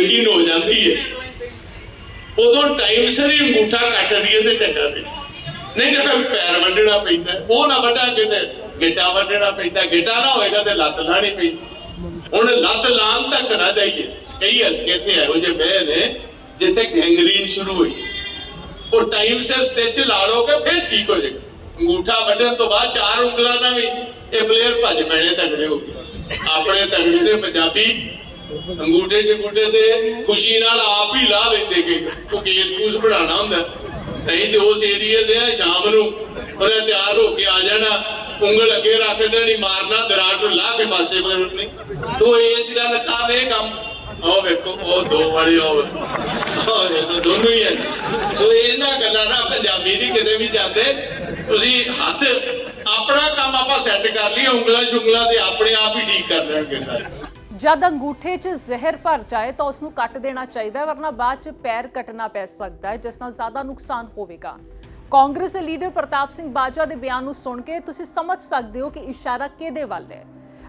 Gangrene ਹੋ ਜਾਂਦੀ ਹੈ। ਉਦੋਂ ਟਾਈਮ ਸਿਰ ਹੀ ਅੰਗੂਠਾ ਕੱਟ ਦਈਏ ਤੇ ਚੰਗਾ ਤੇ। ਨਹੀਂ ਤਾਂ ਫਿਰ ਪੈਰ ਵੱਢਣਾ ਪੈਂਦਾ ਉਹ ਨਾ ਵੱਢਾ ਕਿਤੇ ਗਿੱਟਾ ਵੱਢਣਾ ਪੈਂਦਾ ਗਿੱਟਾ ਨਾ ਹੋਏਗਾ ਤੇ ਲੱਤ ਲਾਣੀ ਪੈਂਦੀ ਹੁਣ ਲੱਤ ਲਾਉਣ ਤੱਕ ਨਾ ਜਾਈਏ। ਕਈ ਹਲਕੇ ਤੇ ਇਹੋ ਜਿਹੇ ਬਹਿ ਨੇ ਜਿੱਥੇ ਗੈਂਗਰੀਨ ਸ਼ੁਰੂ ਹੋਈ। ਉਹ ਟਾਈਮ ਸਿਰ ਸਟਿਚ ਲਾ ਲੋਗੇ ਫਿਰ ਠੀਕ ਹੋ ਜਾਏਗਾ ਅੰਗੂਠਾ ਵੱਢਣ ਤੋਂ ਬਾਅਦ ਚਾਰ ਉਂਗਲਾਂ ਨਾਲ ਵੀ ਇਹ ਪਲੇਅਰ ਭੱਜ ਪੈਣੇ ਤਗੜੇ ਹੋ ਗਏ। ਆਪਣੇ ਤਗੜੇ ਨੇ ਪੰਜਾਬੀ ਅੰਗੂਠੇ ਛਗੂਠੇ ਤੇ ਖੁਸ਼ੀ ਨਾਲ ਆਪ ਹੀ ਲਾ ਲੈਂਦੇ ਕਿ ਉਹ ਕੇਸ ਕੂਸ ਬਣਾਉਣਾ ਹੁੰਦਾ। ਨਹੀਂ ਤੇ ਉਸ ਏਰੀਏ ਦੇ ਸ਼ਾਮ ਨੂੰ। ਉਹਨੇ ਤਿਆਰ ਹੋ ਕੇ ਆ ਜਾਣਾ। ਉਂਗਲ ਅੱਗੇ ਰੱਖ ਦੇਣੀ, ਮਾਰਨਾ ਦਰਾੜ ਨੂੰ ਲਾ ਕੇ ਪਾਸੇ ਕਰਨੀ ਤੋ ਇਸ ਗੱਲ ਕਰ ਇਹ ਕੰਮ। ਉਹ ਵੇਖੋ, ਉਹ ਦੋ ਵਾਲੀ ਉਹ ਉਹ ਇਹ ਦੋਨੋਂ ਹੀ ਹੈ। ਸੋ ਇਹਨਾਂ ਗੱਲਾਂ ਨਾਲ ਪੰਜਾਬੀ ਨਹੀਂ ਕਿਤੇ ਵੀ ਜਾਂਦੇ। ਤੁਸੀਂ ਹੱਥ ਆਪਣਾ ਕੰਮ ਆਪਾਂ ਸੈੱਟ ਕਰ ਲਈ ਉਂਗਲਾਂ ਉਂਗਲਾਂ ਤੇ ਆਪਣੇ ਆਪ ਹੀ ਠੀਕ ਕਰ ਲੈਣਗੇ ਸਾਰੇ। ਜਦ ਅੰਗੂਠੇ 'ਚ ਜ਼ਹਿਰ ਭਰ ਜਾਏ ਤਾਂ ਉਸ ਨੂੰ ਕੱਟ ਦੇਣਾ ਚਾਹੀਦਾ ਵਰਨਾ ਬਾਅਦ 'ਚ ਪੈਰ ਕੱਟਣਾ ਪੈ ਸਕਦਾ ਹੈ, ਜਿਸ ਨਾਲ ਜ਼ਿਆਦਾ ਨੁਕਸਾਨ ਹੋਵੇਗਾ। ਕਾਂਗਰਸ ਦੇ ਲੀਡਰ ਪ੍ਰਤਾਪ ਸਿੰਘ ਬਾਜਵਾ ਦੇ ਬਿਆਨ ਨੂੰ ਸੁਣ ਕੇ ਤੁਸੀਂ ਸਮਝ ਸਕਦੇ ਹੋ ਕਿ ਇਸ਼ਾਰਾ ਕਿਹਦੇ ਵੱਲ ਹੈ।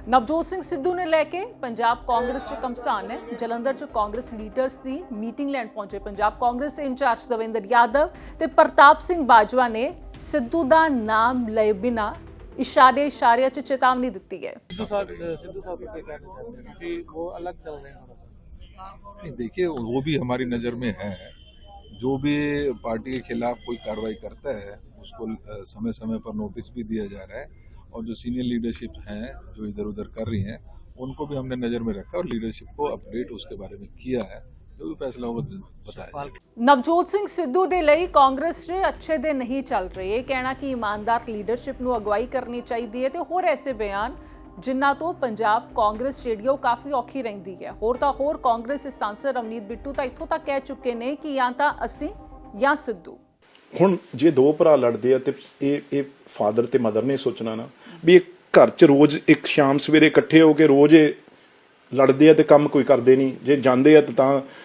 ਨਵਜੋਤ ਸਿੰਘ ਸਿੱਧੂ ਨੇ ਲੈ ਕੇ ਪੰਜਾਬ ਕਾਂਗਰਸ 'ਚ ਕਮਸਾਨ ਹੈ। ਜਲੰਧਰ 'ਚ ਕਾਂਗਰਸ ਲੀਡਰਸ ਦੀ ਮੀਟਿੰਗ ਲੈਣ ਪਹੁੰਚੇ ਪੰਜਾਬ ਕਾਂਗਰਸ ਦੇ ਇੰਚਾਰਜ ਦਵਿੰਦਰ ਯਾਦਵ ਤੇ ਪ੍ਰਤਾਪ ਸਿੰਘ ਬਾਜਵਾ ਨੇ ਸਿੱਧੂ ਦਾ ਨਾਮ ਲਏ ਬਿਨਾ इशारे इशारे अच्छी चेतावनी दी है। वो देखिए वो भी हमारी नज़र में है। जो भी पार्टी के खिलाफ कोई कार्रवाई करता है उसको समय समय पर नोटिस भी दिया जा रहा है। और जो सीनियर लीडरशिप हैं जो इधर उधर कर रही हैं उनको भी हमने नज़र में रखा और लीडरशिप को अपडेट उसके बारे में किया है। जो भी फैसला होगा बताया ਨਵਜੋਤ ਸਿੰਘ ਸਿੱਧੂ ਦੇ ਲਈ ਕਾਂਗਰਸ 'ਚ ਅੱਛੇ ਦਿਨ ਨਹੀਂ ਚੱਲ ਰਹੇ। ਇਹ ਕਹਿਣਾ ਕਿ ਇਮਾਨਦਾਰ ਲੀਡਰਸ਼ਿਪ ਨੂੰ ਅਗਵਾਈ ਕਰਨੀ ਚਾਹੀਦੀ ਹੈ ਤੇ ਹੋਰ ਐਸੇ ਬਿਆਨ ਜਿਨ੍ਹਾਂ ਤੋਂ ਪੰਜਾਬ ਕਾਂਗਰਸ ਜਿਹੜੀ ਆ ਉਹ ਕਾਫੀ ਔਖੀ ਰਹਿੰਦੀ ਹੈ। ਹੋਰ ਤਾਂ ਹੋਰ ਕਾਂਗਰਸ ਦੇ ਸਾਂਸਦ ਰਵਨੀਤ ਬਿੱਟੂ ਤਾਂ ਇੱਥੋਂ ਤੱਕ ਕਹਿ ਚੁੱਕੇ ਨੇ ਕਿ ਜਾਂ ਤਾਂ ਅਸੀਂ ਜਾਂ ਸਿੱਧੂ। ਹੁਣ ਜੇ ਦੋ ਭਰਾ ਲੜਦੇ ਆ ਤੇ ਇਹ ਇਹ ਫਾਦਰ ਤੇ ਮਦਰ ਨੇ ਸੋਚਣਾ ਨਾ ਵੀ ਇਹ ਘਰ 'ਚ ਰੋਜ਼ ਇੱਕ ਸ਼ਾਮ ਸਵੇਰੇ ਇਕੱਠੇ ਹੋ ਕੇ ਰੋਜ਼ ਇਹ ਲੜਦੇ ਆ ਤੇ ਕੰਮ ਕੋਈ ਕਰਦੇ ਨਹੀਂ। ਜੇ ਜਾਂਦੇ ਆ ਤੇ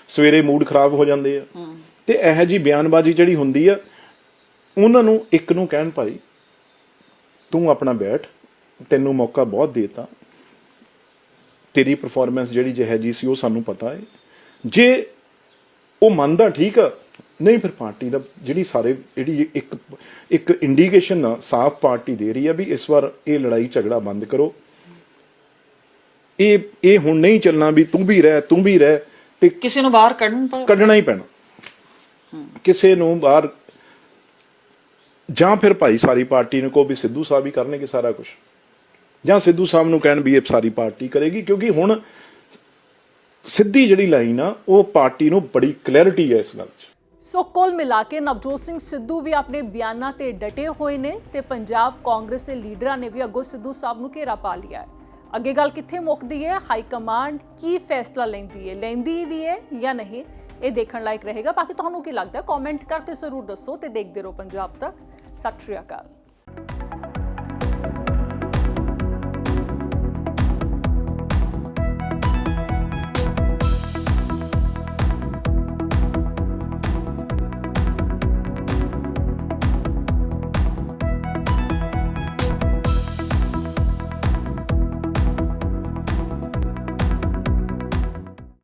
ਸਵੇਰੇ ਮੂਡ ਖਰਾਬ ਹੋ ਜਾਂਦੇ ਆ। ਤੇ ਇਹੋ ਜੀ ਬਿਆਨਬਾਜ਼ੀ ਜਿਹੜੀ ਹੁੰਦੀ ਆ ਉਹਨਾਂ ਨੂੰ ਇੱਕ ਨੂੰ ਕਹਿਣ ਭਾਈ ਤੂੰ ਆਪਣਾ ਬੈਠ ਤੈਨੂੰ ਮੌਕਾ ਬਹੁਤ ਦੇਤਾ। ਤੇਰੀ ਪਰਫਾਰਮੈਂਸ ਜਿਹੜੀ ਜਿਹੇ ਜੀ ਸੀ ਉਹ ਸਾਨੂੰ ਪਤਾ ਹੈ ਜੇ ਉਹ ਮੰਨਦਾ ਠੀਕ ਆ ਨਹੀਂ ਫਿਰ ਪਾਰਟੀ ਦਾ ਜਿਹੜੀ ਸਾਰੇ ਜਿਹੜੀ ਇੱਕ ਇੱਕ ਇੰਡੀਕੇਸ਼ਨ ਸਾਫ਼ ਪਾਰਟੀ ਦੇ ਰਹੀ ਆ ਵੀ ਇਸ ਵਾਰ ਇਹ ਲੜਾਈ ਝਗੜਾ ਬੰਦ ਕਰੋ। ਇਹ ਇਹ ਹੁਣ ਨਹੀਂ ਚੱਲਣਾ ਵੀ ਤੂੰ ਵੀ ਰਹਿ ਤੂੰ ਵੀ ਰਹਿ ਤੇ ਕਿਸੇ ਨੂੰ ਬਾਹਰ ਕੱਢਣ ਕੱਢਣਾ ਹੀ ਪੈਣਾ। ਕਿਸੇ ਨੂੰ ਬਾਹਰ ਜਾਂ ਫਿਰ ਭਾਈ ਸਾਰੀ ਪਾਰਟੀ ਨੂੰ ਕੋ ਵੀ ਸਿੱਧੂ ਸਾਹਿਬ ਹੀ ਕਰਨਗੇ ਸਾਰਾ ਕੁਝ ਜਾਂ ਸਿੱਧੂ ਸਾਹਿਬ ਨੂੰ ਕਹਿਣ ਵੀ ਇਹ ਸਾਰੀ ਪਾਰਟੀ ਕਰੇਗੀ ਕਿਉਂਕਿ ਹੁਣ ਸਿੱਧੀ ਜਿਹੜੀ ਲਾਈਨ ਆ ਉਹ ਪਾਰਟੀ ਨੂੰ ਬੜੀ ਕਲੈਰਿਟੀ ਹੈ ਇਸ ਗੱਲ 'ਚ। ਸੋ ਕੁੱਲ ਮਿਲਾ ਕੇ ਨਵਜੋਤ ਸਿੰਘ ਸਿੱਧੂ ਵੀ ਆਪਣੇ ਬਿਆਨਾਂ ਤੇ ਡਟੇ ਹੋਏ ਨੇ ਤੇ ਪੰਜਾਬ ਕਾਂਗਰਸ ਦੇ ਲੀਡਰਾਂ ਨੇ ਵੀ ਅੱਗੋਂ ਸਿੱਧੂ ਸਾਹਿਬ ਨੂੰ ਘੇਰਾ ਪਾ ਲਿਆ ਹੈ। ਅੱਗੇ ਗੱਲ ਕਿੱਥੇ ਮੁੱਕਦੀ ਹੈ? ਹਾਈ ਕਮਾਂਡ ਕੀ ਫੈਸਲਾ ਲੈਂਦੀ ਹੈ? ਲੈਂਦੀ ਵੀ ਹੈ ਜਾਂ ਨਹੀਂ? ਇਹ ਦੇਖਣ ਲਾਇਕ ਰਹੇਗਾ। ਬਾਕੀ ਤੁਹਾਨੂੰ ਕੀ ਲੱਗਦਾ ਹੈ? ਕਮੈਂਟ ਕਰਕੇ ਜ਼ਰੂਰ ਦੱਸੋ ਤੇ ਦੇਖਦੇ ਰਹੋ ਪੰਜਾਬ ਤੱਕ। ਸਤਿ ਸ਼੍ਰੀ ਅਕਾਲ।